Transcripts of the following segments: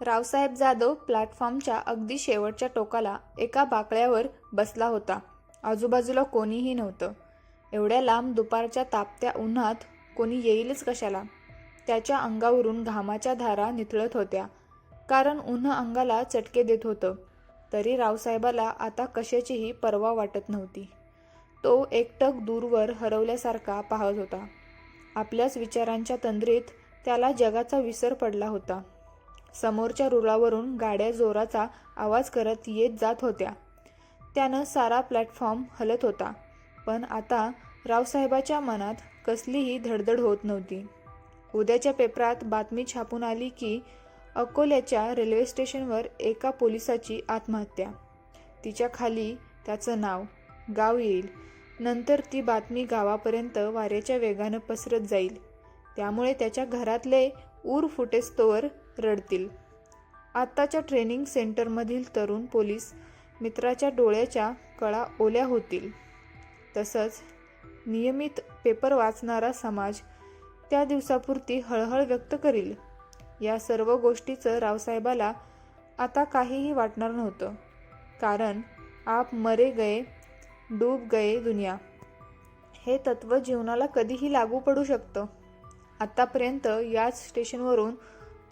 रावसाहेब जाधव प्लॅटफॉर्मच्या अगदी शेवटच्या टोकाला एका बाकड्यावर बसला होता. आजूबाजूला कोणीही नव्हतं. एवढ्या लांब दुपारच्या तापत्या उन्हात कोणी येईलच कशाला? त्याच्या अंगावरून घामाच्या धारा निथळत होत्या. कारण उन्ह अंगाला चटके देत होतं. तरी रावसाहेबाला आता कशाचीही पर्वा वाटत नव्हती. तो एकटक दूरवर हरवल्यासारखा पाहत होता. आपल्याच विचारांच्या तंद्रीत त्याला जगाचा विसर पडला होता. समोरच्या रुळावरून गाड्या जोराचा आवाज करत येत जात होत्या. त्यानं सारा प्लॅटफॉर्म हलत होता. पण आता रावसाहेबाच्या मनात कसलीही धडधड होत नव्हती. उद्याच्या पेपरात बातमी छापून आली की अकोल्याच्या रेल्वे स्टेशनवर एका पोलिसाची आत्महत्या. तिच्या खाली त्याचं नाव गाव येईल. नंतर ती बातमी गावापर्यंत वाऱ्याच्या वेगानं पसरत जाईल. त्यामुळे त्याच्या घरातले ऊर फुटेस्तोवर रडतील. आत्ताच्या ट्रेनिंग सेंटरमधील तरुण पोलीस मित्राच्या डोळ्याच्या कळा ओल्या होतील. तसंच नियमित पेपर वाचणारा समाज त्या दिवसापुरती हळहळ व्यक्त करील. या सर्व गोष्टीचं रावसाहेबाला आता काहीही वाटणार नव्हतं. कारण आप मरे गए डूब गए दुनिया. हे तत्त्व जीवनाला कधीही लागू पडू शकतं. आत्तापर्यंत याच स्टेशनवरून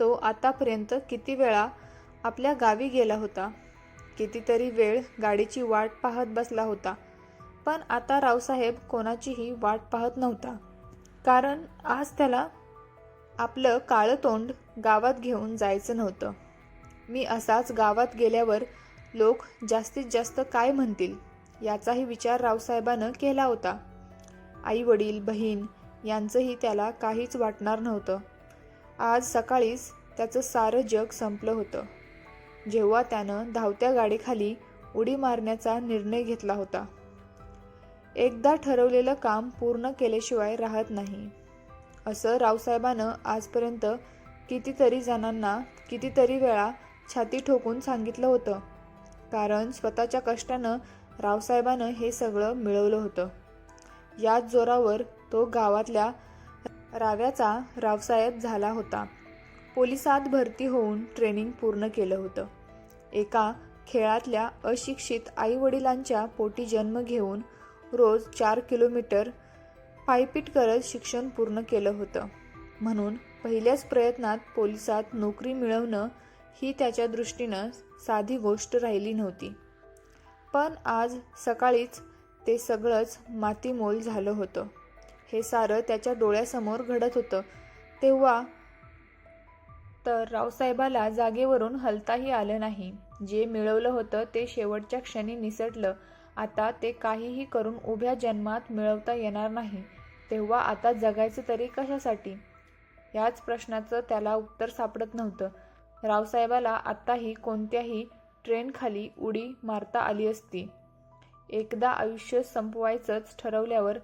तो आतापर्यंत किती वेळा आपल्या गावी गेला होता? कितीतरी वेळ गाडीची वाट पाहत बसला होता. पण आता रावसाहेब कोणाचीही वाट पाहत नव्हता. कारण आज त्याला आपलं काळं तोंड गावात घेऊन जायचं नव्हतं. मी असाच गावात गेल्यावर लोक जास्तीत जास्त काय म्हणतील याचाही विचार रावसाहेबानं केला होता. आई वडील बहीण यांचंही त्याला काहीच वाटणार नव्हतं. आज सकाळीच त्याचं सारं जग संपलं होतं. जेव्हा त्यानं धावत्या गाडीखाली उडी मारण्याचा निर्णय घेतला होता. एकदा ठरवलेलं काम पूर्ण केल्याशिवाय राहत नाही. असं रावसाहेबानं आजपर्यंत कितीतरी जणांना कितीतरी वेळा छाती ठोकून सांगितलं होतं. कारण स्वतःच्या कष्टानं रावसाहेबानं हे सगळं मिळवलं होतं. याच जोरावर तो गावातल्या राव्याचा रावसाहेब झाला होता. पोलिसात भरती होऊन ट्रेनिंग पूर्ण केलं होतं. एका खेळातल्या अशिक्षित आईवडिलांच्या पोटी जन्म घेऊन रोज चार किलोमीटर पायपीट करत शिक्षण पूर्ण केलं होतं. म्हणून पहिल्याच प्रयत्नात पोलिसात नोकरी मिळवणं ही त्याच्या दृष्टीनं साधी गोष्ट राहिली नव्हती. पण आज सकाळीच ते सगळंच मातीमोल झालं होतं. हे सारं त्याच्या डोळ्यासमोर घडत होतं. तेव्हा तर रावसाहेबाला जागेवरून हलताही आलं नाही. जे मिळवलं होतं ते शेवटच्या क्षणी निसटलं. आता ते काहीही करून उभ्या जन्मात मिळवता येणार नाही. तेव्हा आता जगायचं तरी कशासाठी? याच प्रश्नाचं त्याला उत्तर सापडत नव्हतं. रावसाहेबाला आत्ताही कोणत्याही ट्रेनखाली उडी मारता आली असती. एकदा आयुष्य संपवायचंच ठरवल्यावर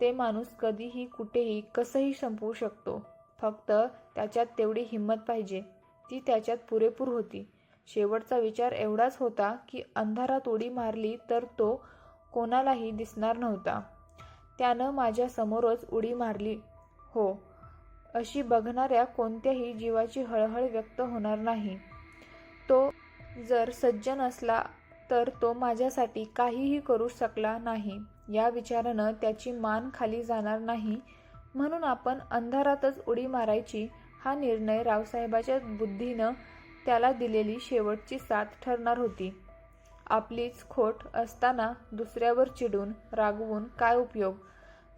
ते माणूस कधीही कुठेही कसंही संपवू शकतो. फक्त त्याच्यात तेवढी हिंमत पाहिजे. ती त्याच्यात पुरेपूर होती. शेवटचा विचार एवढाच होता की अंधारात उडी मारली तर तो कोणालाही दिसणार नव्हता. त्यानं माझ्यासमोरच उडी मारली. हो अशी बघणाऱ्या कोणत्याही जीवाची हळहळ व्यक्त होणार नाही. तो जर सज्जन असला तर तो माझ्यासाठी काहीही करू शकला नाही. या विचारानं त्याची मान खाली जाणार नाही म्हणून आपण अंधारातच उडी मारायची हा निर्णय रावसाहेबाच्या बुद्धीनं त्याला दिलेली शेवटची साथ ठरणार होती. आपलीच खोट असताना दुसऱ्यावर चिडून रागवून काय उपयोग?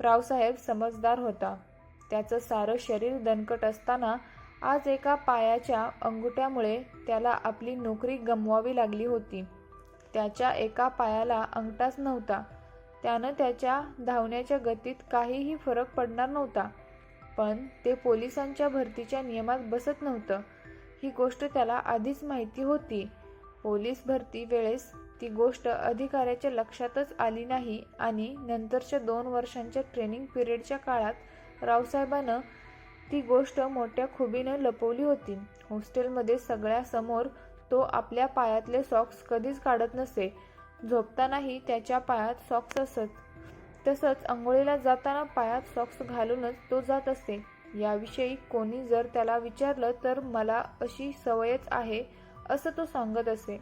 रावसाहेब समजदार होता. त्याचं सारं शरीर दणकट असताना आज एका पायाच्या अंगुठ्यामुळे त्याला आपली नोकरी गमवावी लागली होती. त्याच्या एका पायाला अंगठाच नव्हता. त्यानं त्याच्या धावण्याच्या गतीत काहीही फरक पडणार नव्हता. पण ते पोलिसांच्या भरतीच्या नियमात बसत नव्हतं. ही गोष्ट त्याला आधीच माहिती होती. पोलीस भरती वेळेस ती गोष्ट अधिकाऱ्याच्या लक्षातच आली नाही आणि नंतरच्या दोन वर्षांच्या ट्रेनिंग पिरियडच्या काळात रावसाहेबानं ती गोष्ट मोठ्या खुबीनं लपवली होती. हॉस्टेलमध्ये सगळ्यासमोर तो आपल्या पायातले सॉक्स कधीच काढत नसे. झोपतानाही त्याच्या पायात सॉक्स असत. तसंच आंघोळीला जाताना पायात सॉक्स घालूनच तो जात असे याविषयी कोणी जर त्याला विचारलं तर मला अशी सवयच आहे असं तो सांगत असे.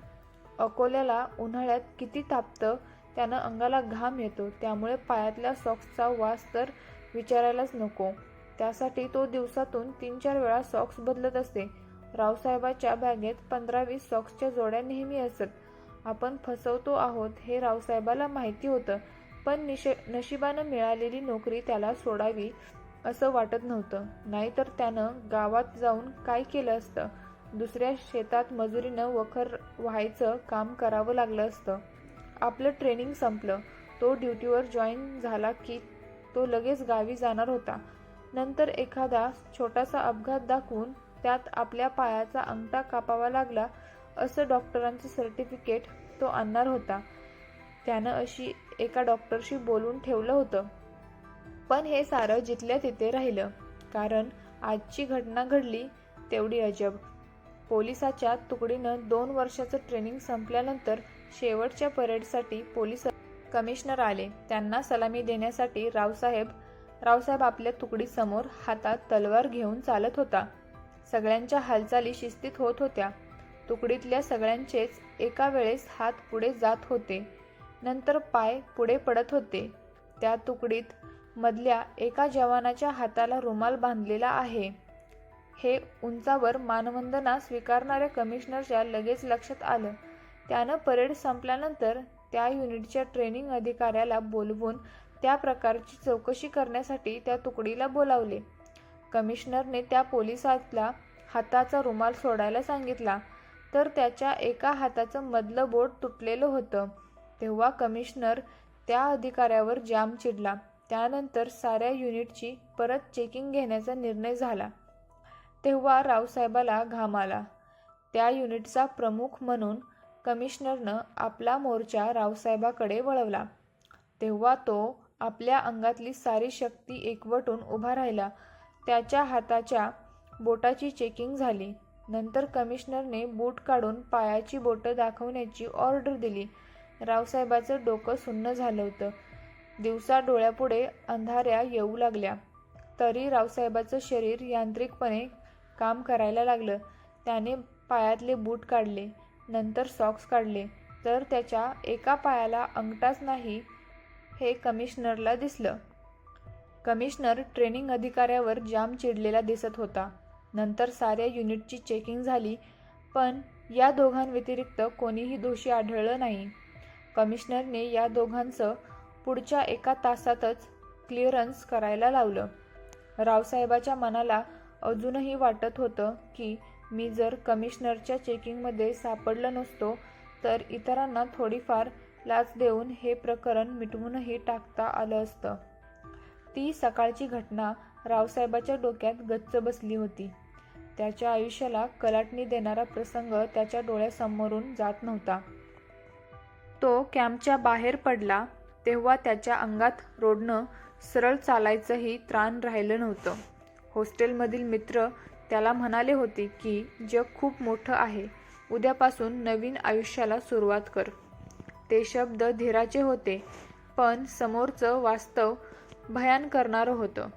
अकोल्याला उन्हाळ्यात किती तापतं त्यानं अंगाला घाम येतो त्यामुळे पायातल्या सॉक्सचा वास तर विचारायलाच नको. त्यासाठी तो दिवसातून तीन चार वेळा सॉक्स बदलत असते. रावसाहेबाच्या बॅगेत पंधरा वीस सॉक्सच्या जोड्या नेहमी असत. आपण फसवतो आहोत हे रावसाहेबाला माहिती होतं पण निश नशिबानं मिळालेली नोकरी त्याला सोडावी असं वाटत नव्हतं. नाहीतर त्यानं गावात जाऊन काय केलं असतं? दुसऱ्या शेतात मजुरीनं वखर व्हायचं काम करावं लागलं असतं. आपलं ट्रेनिंग संपलं. तो ड्युटीवर जॉईन झाला की तो लगेच गावी जाणार होता. नंतर एखादा छोटासा अपघात दाखवून त्यात आपल्या पायाचा अंगठा कापावा लागला असं डॉक्टरांचं सर्टिफिकेट तो आणणार होता. त्यानं अशी एका डॉक्टरशी बोलून ठेवलं होतं. पण हे सारं जिथल्या तिथे राहिलं. कारण आजची घटना घडली तेवढी अजब. पोलिसाच्या तुकडीनं दोन वर्षाचं ट्रेनिंग संपल्यानंतर शेवटच्या परेडसाठी पोलीस कमिशनर आले. त्यांना सलामी देण्यासाठी रावसाहेब रावसाहेब आपल्या तुकडीसमोर हातात तलवार घेऊन चालत होता. सगळ्यांच्या हालचाली शिस्तीत होत होत्या. तुकडीतल्या सगळ्यांचेच एका वेळेस हात पुढे जात होते. नंतर पाय पुढे पडत होते. त्या तुकडीत मधल्या एका जवानाच्या हाताला रुमाल बांधलेला आहे. हे उंचावर मानवंदना स्वीकारणाऱ्या कमिशनरच्या लगेच लक्षात आलं. त्यानं परेड संपल्यानंतर त्या युनिटच्या ट्रेनिंग अधिकाऱ्याला बोलवून त्या प्रकारची चौकशी करण्यासाठी त्या तुकडीला बोलावले. कमिशनरने त्या पोलिसातला हाताचा रुमाल सोडायला सांगितला. तर त्याच्या एका हाताचं मधलं बोट तुटलेलं होतं. तेव्हा कमिशनर त्या अधिकाऱ्यावर जाम चिडला. त्यानंतर साऱ्या युनिटची परत चेकिंग घेण्याचा निर्णय झाला. तेव्हा रावसाहेबाला घाम आला. त्या युनिटचा प्रमुख म्हणून कमिशनरनं आपला मोर्चा रावसाहेबाकडे वळवला. तेव्हा तो आपल्या अंगातली सारी शक्ती एकवटून उभा राहिला. त्याच्या हाताच्या बोटाची चेकिंग झाली. नंतर कमिशनरने बूट काढून पायाची बोटं दाखवण्याची ऑर्डर दिली. रावसाहेबाचं डोकं सुन्न झालं होतं. दिवसा डोळ्यापुढे अंधाऱ्या येऊ लागल्या. तरी रावसाहेबाचं शरीर यांत्रिकपणे काम करायला लागलं. त्याने पायातले बूट काढले नंतर सॉक्स काढले. तर त्याच्या एका पायाला अंगठाच नाही हे कमिशनरला दिसलं. कमिशनर ट्रेनिंग अधिकाऱ्यावर जाम चिडलेला दिसत होता. नंतर साऱ्या युनिटची चेकिंग झाली पण या दोघांव्यतिरिक्त कोणीही दोषी आढळलं नाही. कमिशनरने या दोघांचं पुढच्या एका तासातच क्लिअरन्स करायला लावलं. रावसाहेबाच्या मनाला अजूनही वाटत होतं की मी जर कमिशनरच्या चेकिंगमध्ये सापडलं नसतो तर इतरांना थोडीफार लाच देऊन हे प्रकरण मिटवूनही टाकता आलं असतं. ती सकाळची घटना रावसाहेबाच्या डोक्यात गच्च बसली होती. त्याच्या आयुष्याला कलाटणी देणारा प्रसंग त्याच्या डोळ्यासमोरून जात नव्हता. तो कॅम्पच्या बाहेर पडला तेव्हा त्याच्या अंगात रोडणं सरळ चालायचंही त्राण राहिलं नव्हतं. हॉस्टेलमधील मित्र त्याला म्हणाले होते की जग खूप मोठं आहे उद्यापासून नवीन आयुष्याला सुरुवात कर. ते शब्द धीराचे होते पण समोरचं वास्तव भयान करणारं होतं.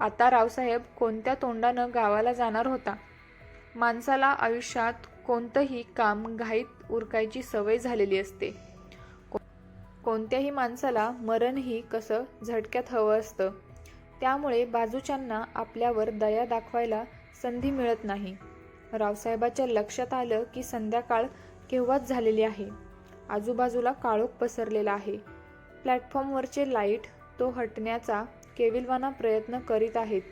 आता रावसाहेब कोणत्या तोंडानं गावाला जाणार होता? माणसाला आयुष्यात कोणतंही काम घाईत उरकायची सवय झालेली असते. कोणत्याही माणसाला मरणही कसं झटक्यात हवं असतं? त्यामुळे बाजूच्यांना आपल्यावर दया दाखवायला संधी मिळत नाही. रावसाहेबाच्या लक्षात आलं की संध्याकाळ केव्हाच झालेली आहे. आजूबाजूला काळोख पसरलेला आहे. प्लॅटफॉर्मवरचे लाइट तो हटण्याचा केविलवाना प्रयत्न करीत आहेत.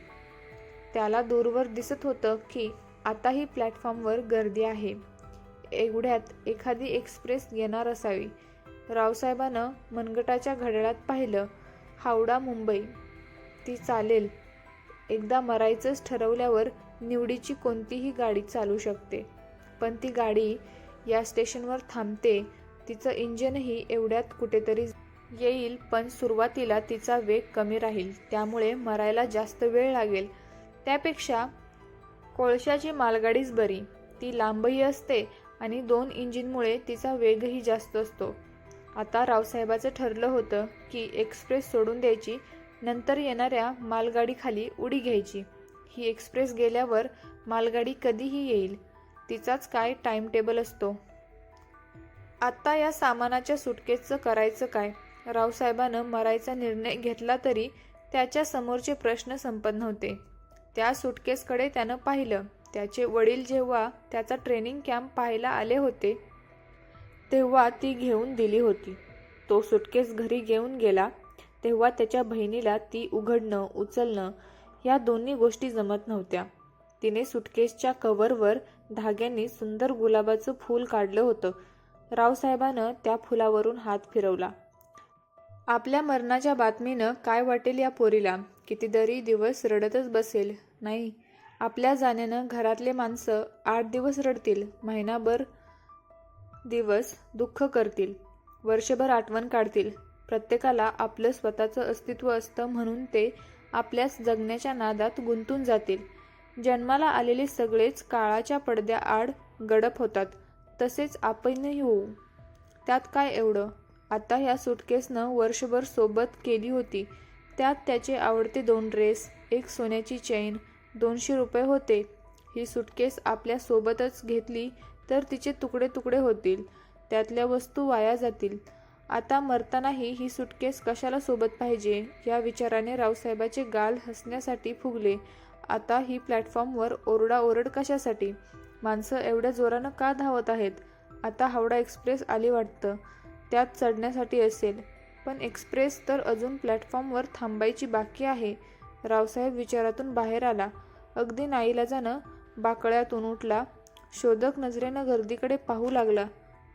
त्याला दूरवर दिसत होतं की आताही प्लॅटफॉर्मवर गर्दी आहे. एवढ्यात एखादी एक्सप्रेस येणार असावी. रावसाहेबानं मनगटाच्या घड्याळात पाहिलं हावडा मुंबई. ती चालेल. एकदा मरायचंच ठरवल्यावर निवडीची कोणतीही गाडी चालू शकते. पण ती गाडी या स्टेशनवर थांबते. तिचं इंजिनही एवढ्यात कुठेतरी येईल पण सुरुवातीला तिचा वेग कमी राहील त्यामुळे मरायला जास्त वेळ लागेल. त्यापेक्षा कोळशाची मालगाडीच बरी. ती लांबही असते आणि दोन इंजिनमुळे तिचा वेगही जास्त असतो. आता रावसाहेबाचं ठरलं होतं की एक्सप्रेस सोडून द्यायची नंतर येणाऱ्या मालगाडीखाली उडी घ्यायची. ही एक्सप्रेस गेल्यावर मालगाडी कधीही येईल. तिचाच काय टाईमटेबल असतो? आत्ता या सामानाच्या सुटकेचं करायचं काय? रावसाहेबानं मरायचा निर्णय घेतला तरी त्याच्या समोरचे प्रश्न संपत नव्हते त्या सुटकेसकडे त्यानं पाहिलं. त्याचे वडील जेव्हा त्याचा ट्रेनिंग कॅम्प पाहायला आले होते तेव्हा ती घेऊन दिली होती. तो सुटकेस घरी घेऊन गेला. तेव्हा त्याच्या बहिणीला ती उघडणं उचलणं या दोन्ही गोष्टी जमत नव्हत्या. तिने सुटकेसच्या कव्हरवर धाग्यांनी सुंदर गुलाबाचं फूल काढलं होतं. रावसाहेबानं त्या फुलावरून हात फिरवला. आपल्या मरणाच्या बातमीनं काय वाटेल या पोरीला? कितीतरी दिवस रडतच बसेल नाही? आपल्या जाण्यानं घरातले माणसं आठ दिवस रडतील महिनाभर दिवस दुःख करतील वर्षभर आठवण काढतील. प्रत्येकाला आपलं स्वतःचं अस्तित्व असतं म्हणून ते आपल्याच जगण्याच्या नादात गुंतून जातील. जन्माला आलेले सगळेच काळाच्या पडद्याआड गडप होतात. तसेच आपणही होऊ. त्यात काय एवढं? आता ह्या सुटकेसनं वर्षभर सोबत केली होती. त्यात त्याचे आवडते दोन ड्रेस एक सोन्याची चैन दोनशे रुपये होते. ही सुटकेस आपल्या सोबतच घेतली तर तिचे तुकडे तुकडे होतील. त्यातल्या वस्तू वाया जातील. आता मरतानाही ही सुटकेस कशाला सोबत पाहिजे या विचाराने रावसाहेबाचे गाल हसण्यासाठी फुगले. आता ही प्लॅटफॉर्मवर ओरडाओरड कशासाठी? माणसं एवढ्या जोरानं का धावत आहेत? आता हावडा एक्सप्रेस आली वाटतं. त्यात चढण्यासाठी असेल. पण एक्सप्रेस तर अजून प्लॅटफॉर्मवर थांबायची बाकी आहे. रावसाहेब विचारातून बाहेर आला. अगदी नाईलाजानं बाकळ्यातून उठला. शोधक नजरेनं गर्दीकडे पाहू लागला.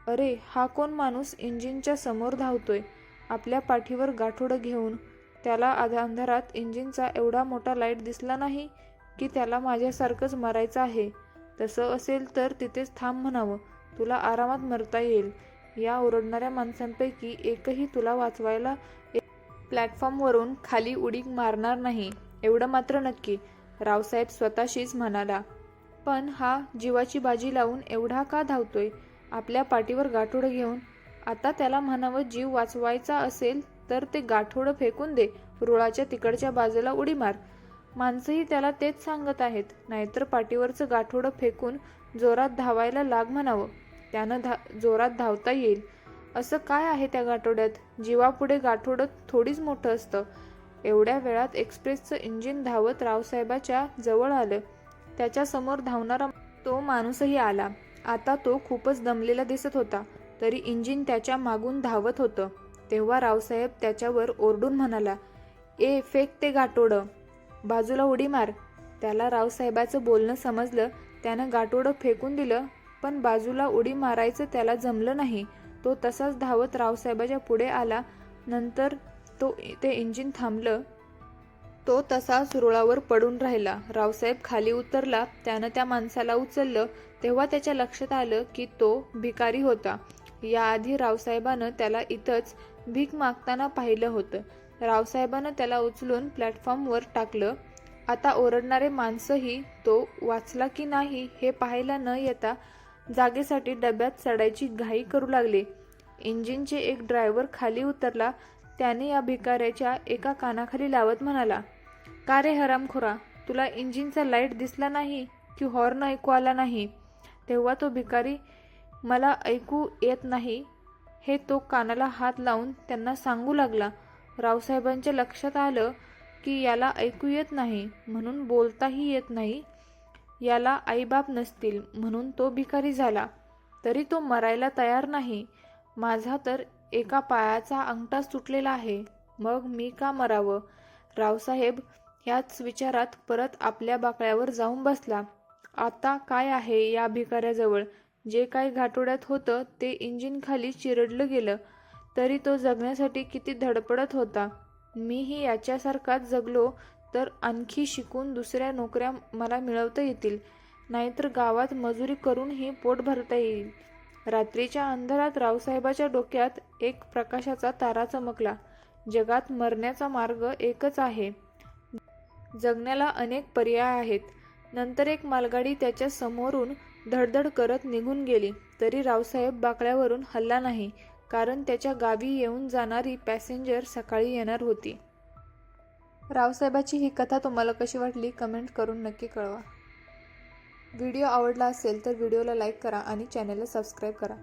अरे हा कोण माणूस इंजिनच्या समोर धावतोय? आपल्या पाठीवर गाठोडं घेऊन. त्याला आधा अंधारात इंजिनचा एवढा मोठा लाइट दिसला नाही की त्याला माझ्यासारखंच मरायचं आहे. तसं असेल तर तिथेच थांब म्हणावं. तुला आरामात मरता येईल. या ओरडणाऱ्या माणसांपैकी एकही तुला वाचवायला प्लॅटफॉर्मवरून खाली उडी मारणार नाही एवढं मात्र नक्की रावसाहेब स्वतःशीच म्हणाला. पण हा जीवाची बाजी लावून एवढा का धावतोय? आपल्या पाठीवर गाठोडं घेऊन आता त्याला म्हणावं जीव वाचवायचा असेल तर ते गाठोडं फेकून दे रुळाच्या तिकडच्या बाजूला उडी मार. माणसंही त्याला तेच सांगत आहेत नाहीतर पाठीवरचं गाठोडं फेकून जोरात धावायला लाग म्हणावं. त्यानं धा जोरात धावता येईल. असं काय आहे त्या गाठोड्यात? जीवापुढे गाठोडं थोडीच मोठं असतं. एवढ्या वेळात एक्सप्रेसचं इंजिन धावत रावसाहेबाच्या जवळ आलं. त्याच्यासमोर धावणारा तो माणूसही आला. आता तो खूपच दमलेला दिसत होता. तरी इंजिन त्याच्या मागून धावत होतं. तेव्हा रावसाहेब त्याच्यावर ओरडून म्हणाला ए फेक ते गाठोडं. बाजूला उडी मार. त्याला रावसाहेबाचं बोलणं समजलं. त्यानं गाठोडं फेकून दिलं. पण बाजूला उडी मारायचं त्याला जमलं नाही. तो तसाच धावत रावसाहेबाच्या पुढे आला. नंतर तो ते इंजिन थांबलं. तो तसाच रुळावर पडून राहिला. रावसाहेब खाली उतरला. त्यानं त्या माणसाला उचललं. तेव्हा त्याच्या लक्षात आलं की तो भिकारी होता. याआधी रावसाहेबानं त्याला इथंच भीक मागताना पाहिलं होतं. रावसाहेबानं त्याला उचलून प्लॅटफॉर्मवर टाकलं. आता ओरडणारे माणसंही तो वाचला की नाही हे पाहायला न येता जागेसाठी डब्यात चढायची घाई करू लागले. इंजिनचे एक ड्रायव्हर खाली उतरला. त्याने या भिकाऱ्याच्या एका कानाखाली लावत म्हणाला का रे हरामखोरा? तुला इंजिनचा लाइट दिसला नाही की हॉर्न ऐकू आला नाही? तेव्हा तो भिकारी मला ऐकू येत नाही. हे तो कानाला हात लावून त्यांना सांगू लागला. रावसाहेबांच्या लक्षात आलं की याला ऐकू येत नाही म्हणून बोलताही येत नाही. याला आईबाप नसतील म्हणून तो भिकारी झाला. तरी तो मरायला तयार नाही. माझा तर एका पायाचा अंगठा सुटलेला आहे. मग मी का मरावं? रावसाहेब ह्याच विचारात परत आपल्या बाकड्यावर जाऊन बसला. आता काय आहे या भिकाऱ्याजवळ? जे काही घाटोड्यात होतं ते इंजिन खाली चिरडलं गेलं. तरी तो जगण्यासाठी किती धडपडत होता. मीही याच्यासारखाच जगलो तर आणखी शिकून दुसऱ्या नोकऱ्या मला मिळवता येतील. नाहीतर गावात मजुरी करूनही पोट भरता येईल. रात्रीच्या अंधारात रावसाहेबाच्या डोक्यात एक प्रकाशाचा तारा चमकला. जगात मरण्याचा मार्ग एकच आहे. जगण्याला अनेक पर्याय आहेत. नंतर एक मालगाडी त्याच्या समोरून धडधड करत निघून गेली. तरी रावसाहेब बाकड्यावरून हल्ला नाही कारण त्याच्या गावी येऊन जाणारी पॅसेंजर सकाळी येणार होती. रावसाहेबाची ही कथा तुम्हाला कशी वाटली कमेंट करून नक्की कळवा. व्हिडिओ आवडला असेल तर व्हिडिओला लाईक करा आणि चॅनलला सबस्क्राईब करा.